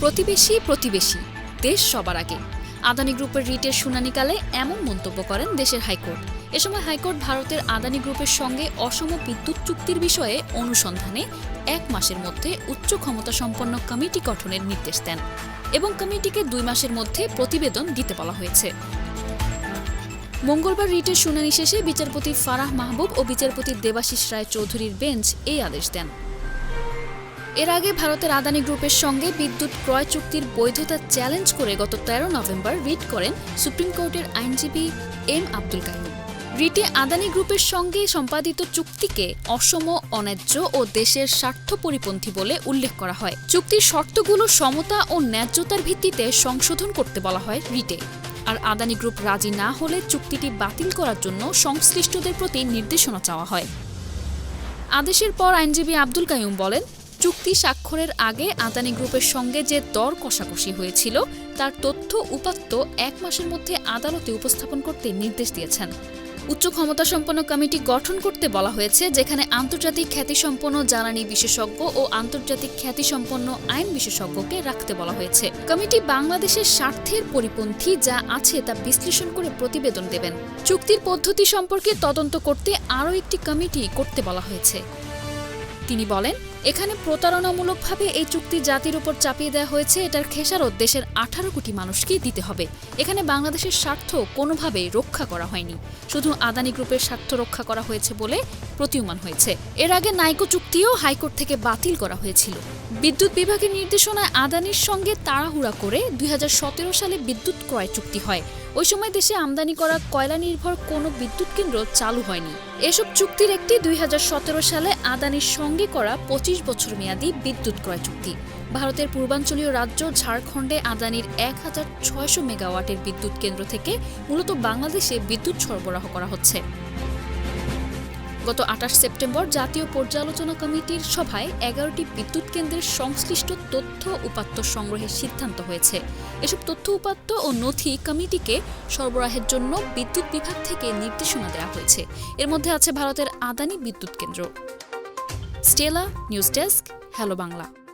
প্রতিবেশী প্রতিবেশী, দেশ সবার আগে। আদানি গ্রুপের রিটের শুনানিকালে এমন মন্তব্য করেন দেশের হাইকোর্ট। এ সময় হাইকোর্ট ভারতের আদানি গ্রুপের সঙ্গে অসম বিদ্যুৎ চুক্তির বিষয়ে অনুসন্ধানে এক মাসের মধ্যে উচ্চ ক্ষমতা সম্পন্ন কমিটি গঠনের নির্দেশ দেন এবং কমিটিকে দুই মাসের মধ্যে প্রতিবেদন দিতে বলা হয়েছে। মঙ্গলবার রিটের শুনানি শেষে বিচারপতি ফারাহ মাহবুব ও বিচারপতি দেবাশিস রায় চৌধুরীর বেঞ্চ এই আদেশ দেন। এর আগে ভারতের আদানি গ্রুপের সঙ্গে বিদ্যুৎ ক্রয় চুক্তির বৈধতা চ্যালেঞ্জ করে গত তেরো নভেম্বর রিট করেন সুপ্রিম কোর্টের আইনজীবী এম আব্দুল কাইম রিটে আদানি গ্রুপের সঙ্গে সম্পাদিত চুক্তিকে অসম, অন্যায্য ও দেশের স্বার্থ পরিপন্থী বলে উল্লেখ করা হয়। চুক্তির শর্তগুলো সমতা ও ন্যায্যতার ভিত্তিতে সংশোধন করতে বলা হয় রিটে। আর আদানি গ্রুপ রাজি না হলে চুক্তিটি বাতিল করার জন্য সংশ্লিষ্টদের প্রতি নির্দেশনা চাওয়া হয়। আদেশের পর আইনজীবী আব্দুল কাইয়ুম বলেন চুক্তি স্বাক্ষরের আগে আদানি গ্রুপের সঙ্গে যে দর কষাকষি হয়েছিল, তার তথ্য উপাত্ত এক মাসের মধ্যে আদালতে উপস্থাপন করতে নির্দেশ দিয়েছেন। উচ্চ ক্ষমতা সম্পন্ন কমিটি গঠন করতে বলা হয়েছে, যেখানে আন্তর্জাতিক খ্যাতিসম্পন্ন জ্বালানি বিশেষজ্ঞ ও আন্তর্জাতিক খ্যাতিসম্পন্ন আইন বিশেষজ্ঞকে রাখতে বলা হয়েছে। কমিটি বাংলাদেশের স্বার্থের পরিপন্থী যা আছে তা বিশ্লেষণ করে প্রতিবেদন দেবেন। চুক্তির পদ্ধতি সম্পর্কে তদন্ত করতে আরও একটি কমিটি করতে বলা হয়েছে। তিনি বলেন এখানে প্রতারণামূলকভাবে এই চুক্তি জাতির উপর চাপিয়ে দেওয়া হয়েছে। এটার খেসারত দেশের আঠারো কোটি মানুষকেই দিতে হবে। এখানে বাংলাদেশের স্বার্থ কোনোভাবে রক্ষা করা হয়নি। শুধু আদানি গ্রুপের স্বার্থ রক্ষা করা হয়েছে বলে প্রতীয়মান হয়েছে। এর আগে নাইকো চুক্তিও হাইকোর্ট থেকে বাতিল করা হয়েছিল। বিদ্যুৎ বিভাগের নির্দেশনায় আদানির সঙ্গে তাড়াহুড়া করে দুই হাজার সতেরো সালে বিদ্যুৎ ক্রয় চুক্তি হয়। ওই সময় দেশে আমদানি করা কয়লা নির্ভর কোনো বিদ্যুৎ কেন্দ্র চালু হয়নি। এসব চুক্তির একটি দুই হাজার সতেরো সালে আদানির সঙ্গে করা পঁচিশ বছর মেয়াদী বিদ্যুৎ ক্রয় চুক্তি। ভারতের পূর্বাঞ্চলীয় রাজ্য ঝাড়খণ্ডে আদানির এক হাজার ছয়শো মেগাওয়াটের বিদ্যুৎ কেন্দ্র থেকে মূলত বাংলাদেশে বিদ্যুৎ সরবরাহ করা হচ্ছে। গত আঠাশ সেপ্টেম্বর জাতীয় পর্যালোচনা কমিটির সভায় এগারোটি বিদ্যুৎ কেন্দ্রের সংশ্লিষ্ট তথ্য উপাত্ত সংগ্রহের সিদ্ধান্ত হয়েছে। এসব তথ্য উপাত্ত ও নথি কমিটিকে সরবরাহের জন্য বিদ্যুৎ বিভাগ থেকে নির্দেশনা দেওয়া হয়েছে। এর মধ্যে আছে ভারতের আদানি বিদ্যুৎ কেন্দ্র। Stella news desk hello Bangla